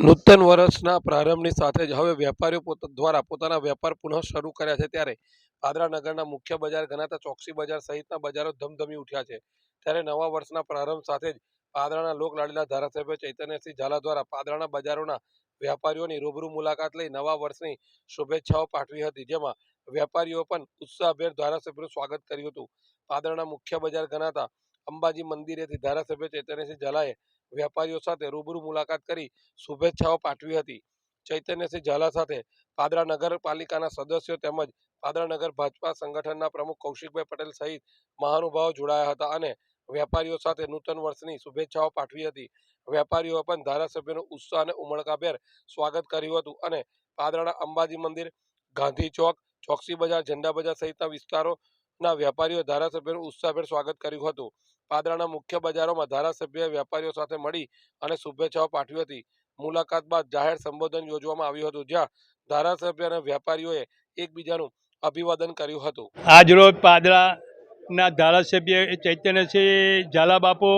નૂતન વર્ષના પ્રારંભની સાથે જ હવે વેપારીઓ દ્વારા પોતાના વેપાર પુનઃ શરૂ કર્યા છે ત્યારે પાદરા નગરના મુખ્ય બજાર ગણાતા ચોકસી બજાર સહિતના બજારો ધમધમી ઉઠ્યા છે. ત્યારે નવા વર્ષના પ્રારંભ સાથે જ પાદરાના લોકલાડીલા ધારાસભ્ય ચૈતન્યસિંહ ઝાલા દ્વારા પાદરાના બજારોના વેપારીઓની રૂબરૂ મુલાકાત લઈ નવા વર્ષની શુભેચ્છાઓ પાઠવી હતી, જેમાં વેપારીઓ પણ ઉત્સાહભેર ધારાસભ્યનું સ્વાગત કર્યું હતું. પાદરાના મુખ્ય બજાર ગણાતા અંબાજી મંદિરેથી ધારાસભ્ય ચૈતન્યસિંહ ઝાલાએ વેપારીઓ સાથે રૂબરૂ મુલાકાત કરી શુભેચ્છાઓ પાઠવી હતી. ચૈતન્યસિંહ ઝાલા સાથે પાદરા નગરપાલિકાના સદસ્યો તેમજ પાદરા નગર ભાજપા સંગઠનના પ્રમુખ કૌશિકભાઈ પટેલ સહિત મહાનુભાવો જોડાયા હતા અને વેપારીઓ સાથે નૂતન વર્ષની શુભેચ્છાઓ પાઠવી હતી. વેપારીઓએ પણ ધારાસભ્યનું ઉત્સાહ અને ઉમળકાભેર સ્વાગત કર્યું હતું અને પાદરાના અંબાજી મંદિર, ગાંધી ચોક, ચોકસી બજાર, ઝંડા બજાર સહિતના વિસ્તારોના વેપારીઓ ધારાસભ્યનું ઉત્સાહભેર સ્વાગત કર્યું હતું. પાદરાના મુખ્ય બજારોમાં ધારાસભ્યએ વેપારીઓ સાથે મળી અને શુભેચ્છાઓ પાઠવી હતી. મુલાકાત બાદ જાહેર સંબોધન યોજવામાં આવ્યું હતું, જ્યાં ધારાસભ્ય અને વેપારીઓએ એકબીજાનું અભિવાદન કર્યું હતું. આજરોજ પાદરાના ધારાસભ્ય ચૈતન્યસિંહ ઝાલા બાપુ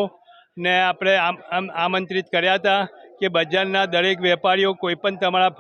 ને આપણે આમ આમ, આમંત્રિત કર્યા હતા કે બજારના દરેક વેપારીઓ કોઈ પણ તમારા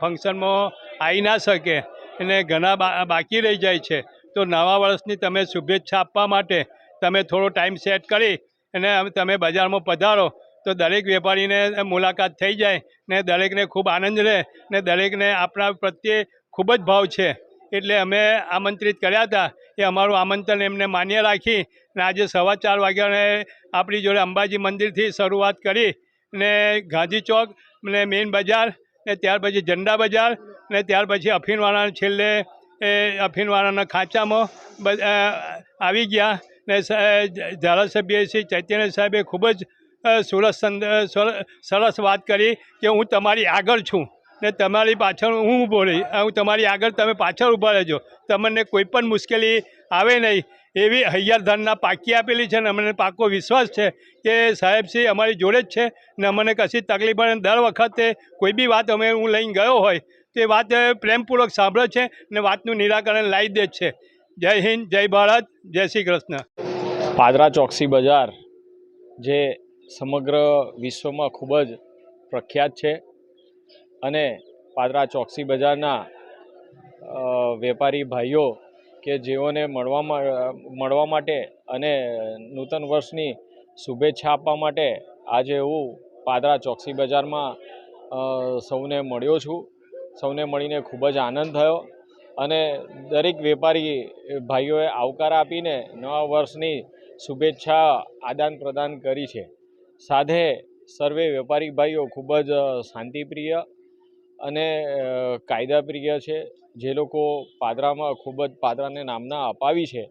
ફંક્શનમાં આવી ના શકે અને ઘણા બાકી રહી જાય છે. તો નવા વર્ષની તમે શુભેચ્છા આપવા માટે તમે થોડો ટાઈમ સેટ કરી અને તમે બજારમાં પધારો, તો દરેક વેપારીને મુલાકાત થઈ જાય ને દરેકને ખૂબ આનંદ રહે ને દરેકને આપણા પ્રત્યે ખૂબ જ ભાવ છે. એટલે અમે આમંત્રિત કર્યા હતા એ અમારું આમંત્રણ એમને માન્ય રાખી ને આજે સવા ચાર વાગ્યાને આપણી જોડે અંબાજી મંદિરથી શરૂઆત કરી ને ગાંધી ચોક ને મેઇન બજાર ને ત્યાર પછી ઝંડા બજાર ને ત્યાર પછી અફીણવાળાના છેલ્લે એ અફીણવાળાના ખાંચામાં આવી ગયા ને ધારાસભ્ય શ્રી ચૈતન્ય સાહેબે ખૂબ જ સરસ સરસ વાત કરી કે હું તમારી આગળ છું ને તમારી પાછળ હું ઊભો રહી હું તમારી આગળ તમે પાછળ ઊભા રહેજો. તમને કોઈ પણ મુશ્કેલી આવે નહીં. એવી હૈયાધારના પાકી આપેલી છે ને અમને પાકો વિશ્વાસ છે કે સાહેબશ્રી અમારી જોડે જ છે ને અમને કશી તકલીફ પડે દર વખતે કોઈ બી વાત અમે હું લઈને ગયો હોય તે વાત પ્રેમપૂર્વક સાંભળે છે ને વાતનું નિરાકરણ લાવી દે છે. જય હિન્દ, જય ભારત, જય શ્રી કૃષ્ણ. પાદરા ચોકસી બજાર, જે સમગ્ર વિશ્વમાં ખૂબ જ પ્રખ્યાત છે અને પાદરા ચોકસી બજારના વેપારી ભાઈઓ કે જેઓને મળવામાં મળવા માટે અને નૂતન વર્ષની શુભેચ્છા આપવા માટે આજે હું પાદરા ચોકસી બજારમાં સૌને મળ્યો છું. સૌને મળીને ખૂબ જ આનંદ થયો. અને દરેક વેપારી ભાઈઓએ આવકાર આપીને નવા વર્ષની શુભેચ્છા આદાન પ્રદાન કરી છે. સાથે સર્વે વેપારી ભાઈઓ ખૂબ જ શાંતિપ્રિય અને કાયદાપ્રિય છે. જે લોકો પાદરામાં ખૂબ જ પાદરાને નામના અપાવી છે.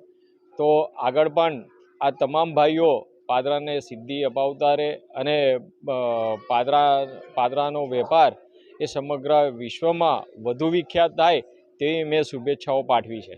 તો આગળ પણ આ તમામ ભાઈઓ પાદરાને સિદ્ધિ અપાવતા રહે અને પાદરા, પાદરાનો વેપાર એ સમગ્ર વિશ્વમાં વધુ વિખ્યાત થાય તેવી મેં શુભેચ્છાઓ પાઠવી છે.